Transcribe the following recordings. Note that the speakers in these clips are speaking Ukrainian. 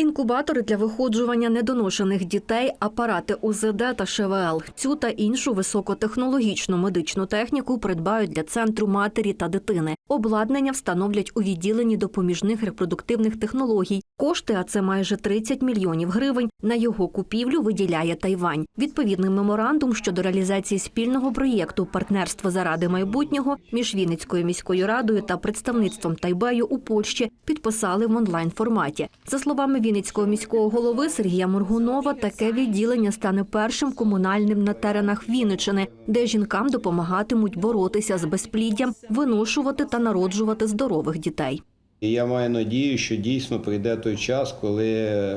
Інкубатори для виходжування недоношених дітей, апарати УЗД та ШВЛ. Цю та іншу високотехнологічну медичну техніку придбають для центру матері та дитини. Обладнання встановлять у відділенні допоміжних репродуктивних технологій. Кошти, а це майже 30 мільйонів гривень, на його купівлю виділяє Тайвань. Відповідний меморандум щодо реалізації спільного проєкту партнерство заради майбутнього між Вінницькою міською радою та представництвом Тайбею у Польщі підписали в онлайн форматі. За словами Вінницького міського голови Сергія Моргунова, таке відділення стане першим комунальним на теренах Вінничини, де жінкам допомагатимуть боротися з безпліддям, виношувати та народжувати здорових дітей. Я маю надію, що дійсно прийде той час, коли е,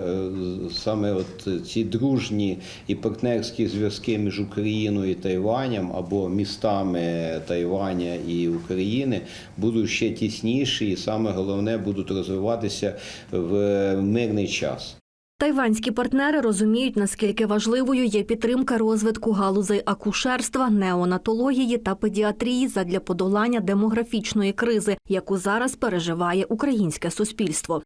саме от ці дружні і партнерські зв'язки між Україною і Тайванем або містами Тайваня і України будуть ще тісніші, і саме головне будуть розвиватися в мирний час. Тайванські партнери розуміють, наскільки важливою є підтримка розвитку галузей акушерства, неонатології та педіатрії задля подолання демографічної кризи, яку зараз переживає українське суспільство.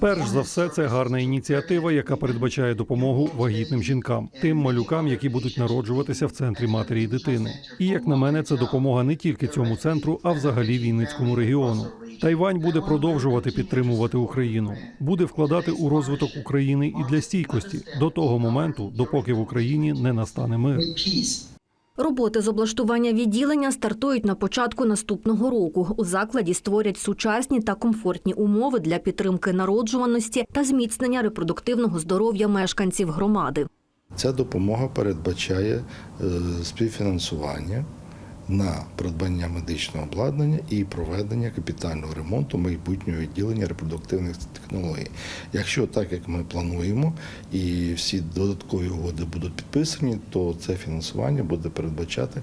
Перш за все, це гарна ініціатива, яка передбачає допомогу вагітним жінкам, тим малюкам, які будуть народжуватися в центрі матері і дитини. І як на мене, це допомога не тільки цьому центру, а взагалі Вінницькому регіону. Тайвань буде продовжувати підтримувати Україну, буде вкладати у розвиток України і для стійкості до того моменту, допоки в Україні не настане мир. Роботи з облаштування відділення стартують на початку наступного року. У закладі створять сучасні та комфортні умови для підтримки народжуваності та зміцнення репродуктивного здоров'я мешканців громади. Ця допомога передбачає е, співфінансування на придбання медичного обладнання і проведення капітального ремонту майбутнього відділення репродуктивних технологій. Якщо так як ми плануємо, і всі додаткові угоди будуть підписані, то це фінансування буде передбачати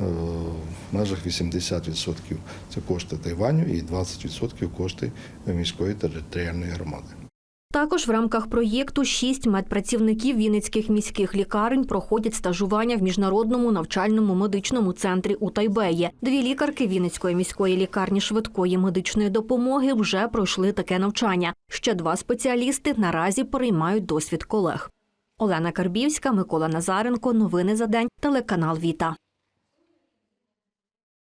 е, в межах 80% це кошти Тайваню і 20% кошти міської територіальної громади. Також в рамках проєкту шість медпрацівників Вінницьких міських лікарень проходять стажування в міжнародному навчальному медичному центрі у Тайбеї. Дві лікарки Вінницької міської лікарні швидкої медичної допомоги вже пройшли таке навчання. Ще два спеціалісти наразі переймають досвід колег. Олена Карбівська, Микола Назаренко. Новини за день. Телеканал Віта.